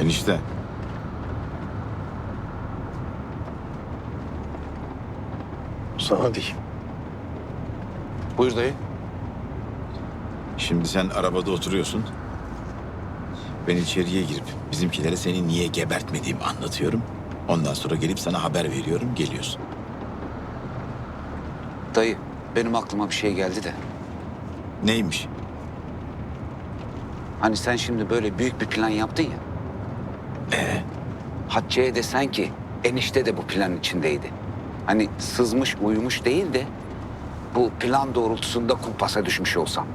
Enişte. Sana diyeyim. Buyur dayı. Şimdi sen arabada oturuyorsun. Ben içeriye girip bizimkilere seni niye gebertmediğimi anlatıyorum. Ondan sonra gelip sana haber veriyorum, geliyorsun. Dayı benim aklıma bir şey geldi de. Neymiş? Hani sen şimdi böyle büyük bir plan yaptın ya. Ee, Hatice'ye desen ki enişte de bu planın içindeydi. Hani sızmış uyumuş değil de bu plan doğrultusunda kumpasa düşmüş olsam.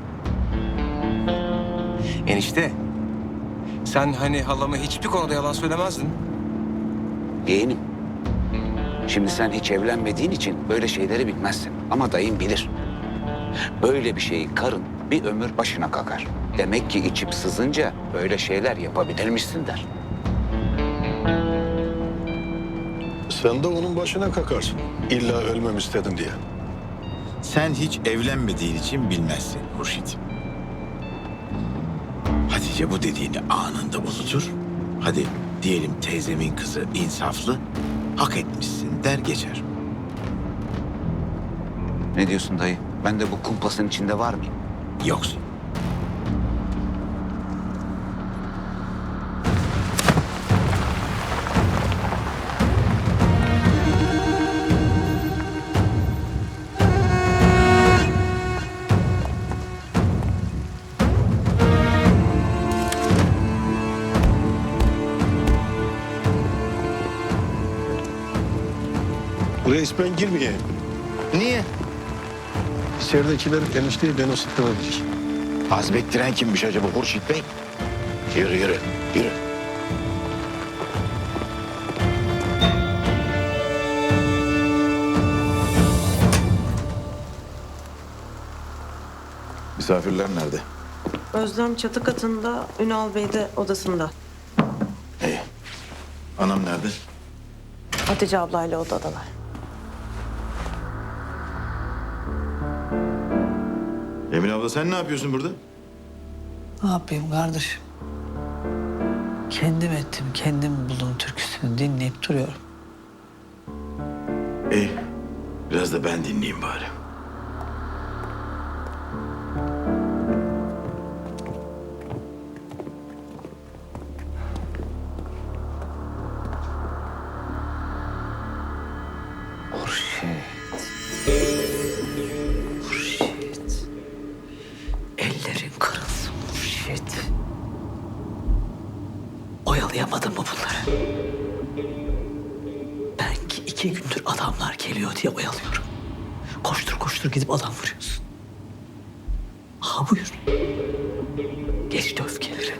Enişte. Sen hani halama hiçbir konuda yalan söylemezdin. Yeğenim. Şimdi sen hiç evlenmediğin için böyle şeyleri bilmezsin. Ama dayın bilir. Böyle bir şeyi karın bir ömür başına kakar. Demek ki içip sızınca böyle şeyler yapabilirmişsin der. Sen de onun başına kakarsın. İlla ölmem istedim diye. sen hiç evlenmediğin için bilmezsin Hurşit. Hatice bu dediğini anında unutur. Hadi diyelim teyzemin kızı insaflı, hak etmişsin der geçer. Ne diyorsun dayı? Ben de bu kumpasın içinde var mıyım? Yoksun. Reis ben girmeyeyim. Niye? İçeridekiler enişteyi beni ısıttırabilecek. Azmettiren kimmiş acaba Hurşit Bey? Yürü yürü, yürü. Misafirler nerede? Özlem çatı katında, Ünal Bey de odasında. İyi. Anam nerede? Hatice ablayla odadalar. Emin abla sen ne yapıyorsun burada? Ne yapayım kardeşim? Kendim ettim, kendim buldum türküsünü dinleyip duruyorum. İyi. Biraz da ben dinleyeyim bari. Kırılsın Hurşit. Oyalayamadın mı bunları? Ben ki iki gündür adamlar geliyor diye oyalıyorum. Koştur koştur gidip adam vuruyorsun. Ha buyur. Geçti öfkeleri.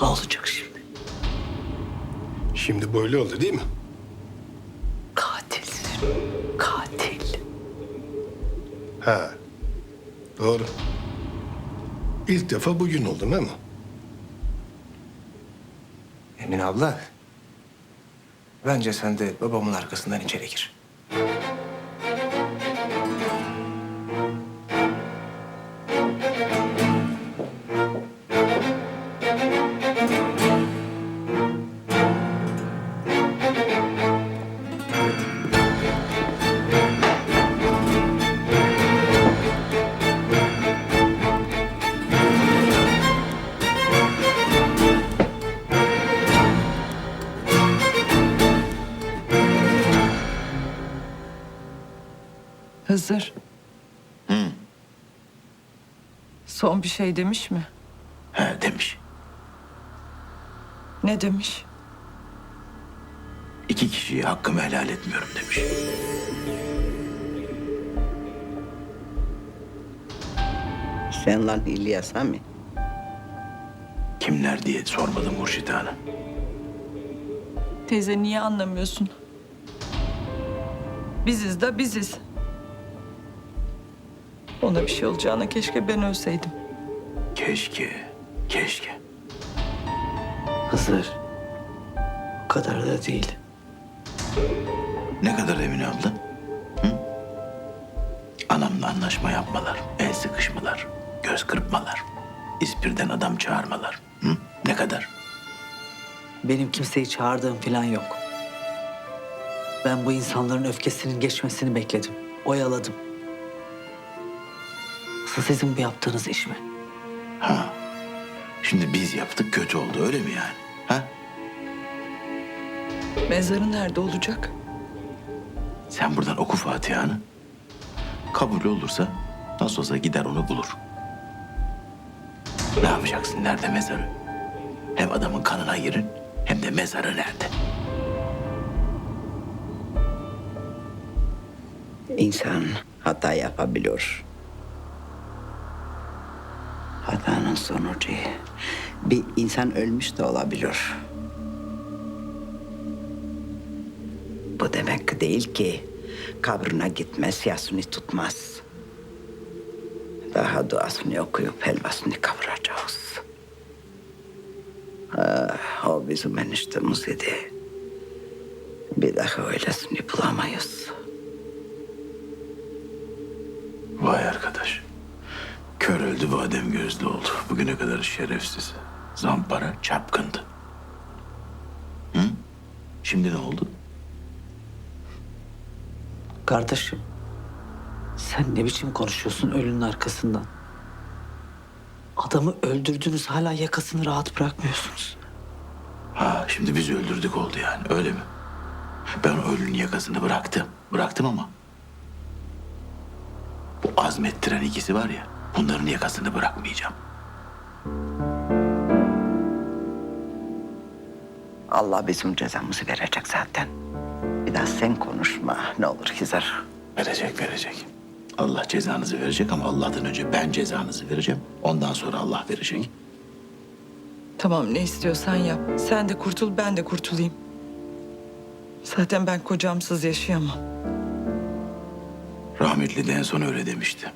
Ne olacak şimdi? Şimdi böyle oldu değil mi? Katilsin. Katil. He. Doğru. İlk defa bugün oldu mi? Emin abla. Bence sen de babamın arkasından içeri gir. Hızır. Son bir şey demiş mi? He demiş. Ne demiş? İki kişiye hakkımı helal etmiyorum demiş. Sen lan İlyas ha mi? Kimler diye sormadım Hurşit Hanım. Teyze niye anlamıyorsun? Biziz de biziz. Ona bir şey olacağına keşke ben ölseydim. Keşke, keşke. Hızır. O kadar da değil. Ne kadar Emine abla? Hı? Anamla anlaşma yapmalar, el sıkışmalar, göz kırpmalar, ispirden adam çağırmalar. Hı? Ne kadar? Benim kimseyi çağırdığım falan yok. Ben bu insanların öfkesinin geçmesini bekledim. Oyaladım. Asıl sizin bu yaptığınız iş mi? Ha. Şimdi biz yaptık kötü oldu öyle mi yani? Ha? Mezarı nerede olacak? Sen buradan oku Fatiha'nı. Kabul olursa nasıl olsa gider onu bulur. Ne yapacaksın? Nerede mezarı? Hem adamın kanına girin hem de mezarı nerede? İnsan hata yapabilir. Hatanın sonucu bir insan ölmüş de olabilir. Bu demek değil ki kabrine gitmez, yasını tutmaz. Daha duasını okuyup helvasını kavuracağız. Ah, o bizim eniştemiz idi. Bir daha öylesini bulamayız. Öldü badem gözlü oldu. Bugüne kadar şerefsiz. Zampara çapkındı. Hı? Şimdi ne oldu? Kardeşim, sen ne biçim konuşuyorsun ölünün arkasından? Adamı öldürdünüz hala yakasını rahat bırakmıyorsunuz. Ha şimdi biz öldürdük oldu yani öyle mi? Ben ölünün yakasını bıraktım. Bıraktım ama. Bu azmettiren ikisi var ya. Bunların yakasını bırakmayacağım. Allah bizim cezamızı verecek zaten. Bir daha sen konuşma ne olur Hizar. Verecek verecek. Allah cezanızı verecek ama Allah'tan önce ben cezanızı vereceğim. Ondan sonra Allah verecek. Tamam ne istiyorsan yap. Sen de kurtul ben de kurtulayım. Zaten ben kocamsız yaşayamam. Rahmetli de en son öyle demişti.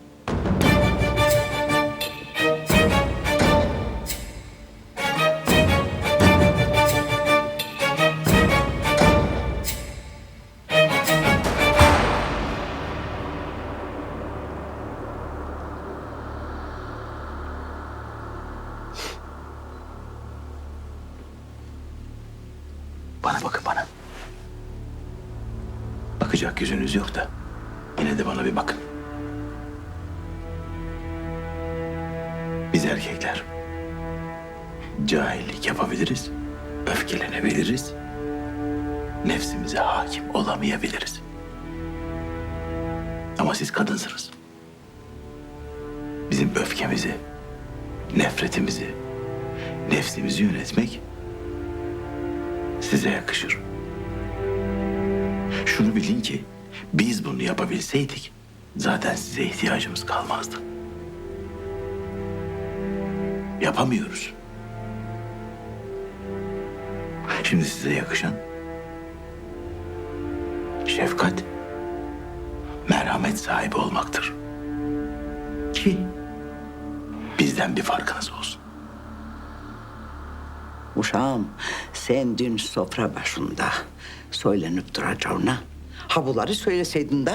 Yok da yine de bana bir bakın. Biz erkekler cahillik yapabiliriz, öfkelenebiliriz, nefsimize hakim olamayabiliriz. Ama siz kadınsınız. Bizim öfkemizi, nefretimizi, nefsimizi yönetmek size yakışır. Şunu bilin ki biz bunu yapabilseydik zaten size ihtiyacımız kalmazdı. Yapamıyoruz. Şimdi size yakışan şefkat, merhamet sahibi olmaktır. Ki bizden bir farkınız olsun. Uşağım sen dün sofra başında söylenip duracağına ha bunları söyleseydin de.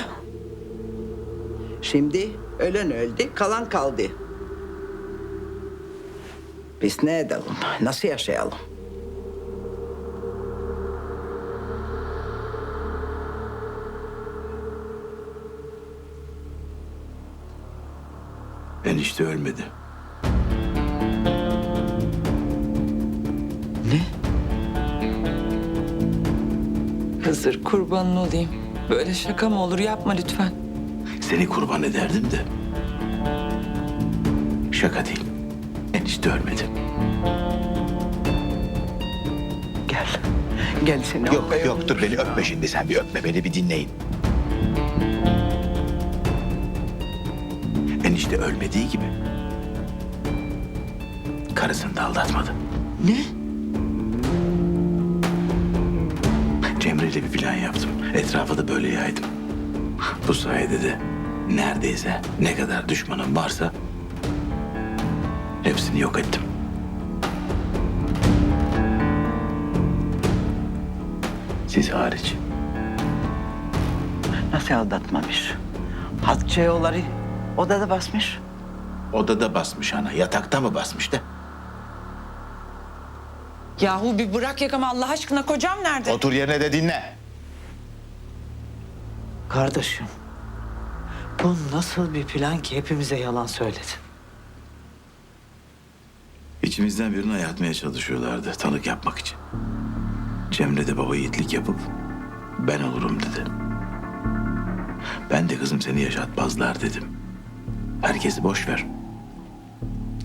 Şimdi ölen öldü kalan kaldı. Biz ne edelim? Nasıl yaşayalım? Enişte ölmedi. Hızır kurbanın olayım. Böyle şaka mı olur yapma lütfen. Seni kurban ederdim de. Şaka değil. Enişte ölmedi. Gel. Gel seni Yok öpeyim. yok dur beni öpme şimdi sen bir öpme beni bir dinleyin. Enişte ölmediği gibi. Karısını da aldatmadı. Ne? İle bir plan yaptım. Etrafa da böyle yaydım. Bu sayede de neredeyse ne kadar düşmanım varsa hepsini yok ettim. Siz hariç. Nasıl aldatmamış? Hatice yolları odada basmış. Odada basmış ana. Yatakta mı basmış da? Yahu bir bırak yakamı Allah aşkına kocam nerede? Otur yerine de dinle. Kardeşim, bu nasıl bir plan ki hepimize yalan söyledin? İçimizden birini ayartmaya çalışıyorlardı tanık yapmak için. Cemre de baba yiğitlik yapıp ben olurum dedi. Ben de kızım seni yaşatmazlar dedim. Herkesi boş ver.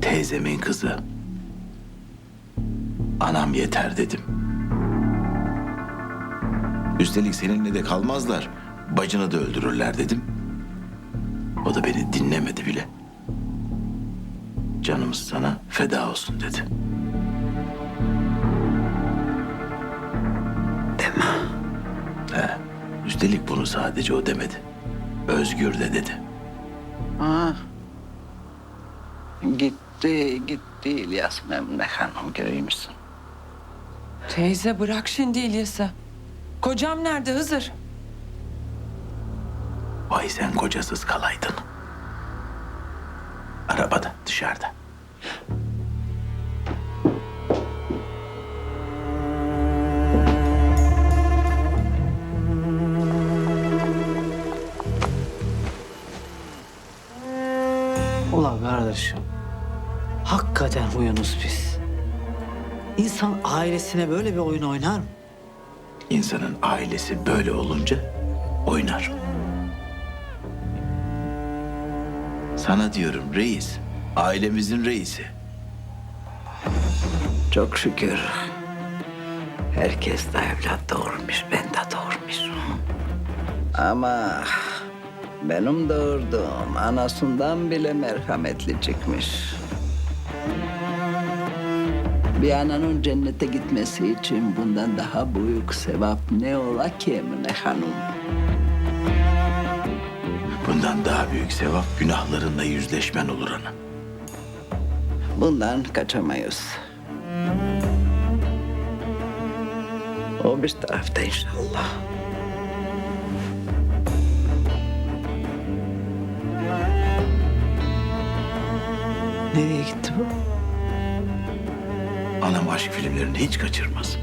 Teyzemin kızı. Anam yeter dedim. Üstelik seninle de kalmazlar. Bacını da öldürürler dedim. O da beni dinlemedi bile. Canımız sana feda olsun dedi. Deme. He. Üstelik bunu sadece o demedi. Özgür de dedi. Ha. Gitti, gitti İlyas Memne Hanım görüyor musun? Teyze bırak şimdi İlyas'ı. Kocam nerede Hızır? Vay sen kocasız kalaydın. Arabada dışarıda. Ulan kardeşim, hakikaten huyunuz pis. İnsan ailesine böyle bir oyun oynar mı? İnsanın ailesi böyle olunca oynar. Sana diyorum reis. Ailemizin reisi. Çok şükür. Herkes de evlat doğurmuş, ben de doğurmuşum. Ama benim doğurduğum anasından bile merhametli çıkmış. Bir ananın cennete gitmesi için bundan daha büyük sevap ne ola ki Emine Hanım? Bundan daha büyük sevap günahlarınla yüzleşmen olur ana. Bundan kaçamayız. O bir tarafta inşallah. Nereye gitti bu? Anam aşk filmlerini hiç kaçırmaz.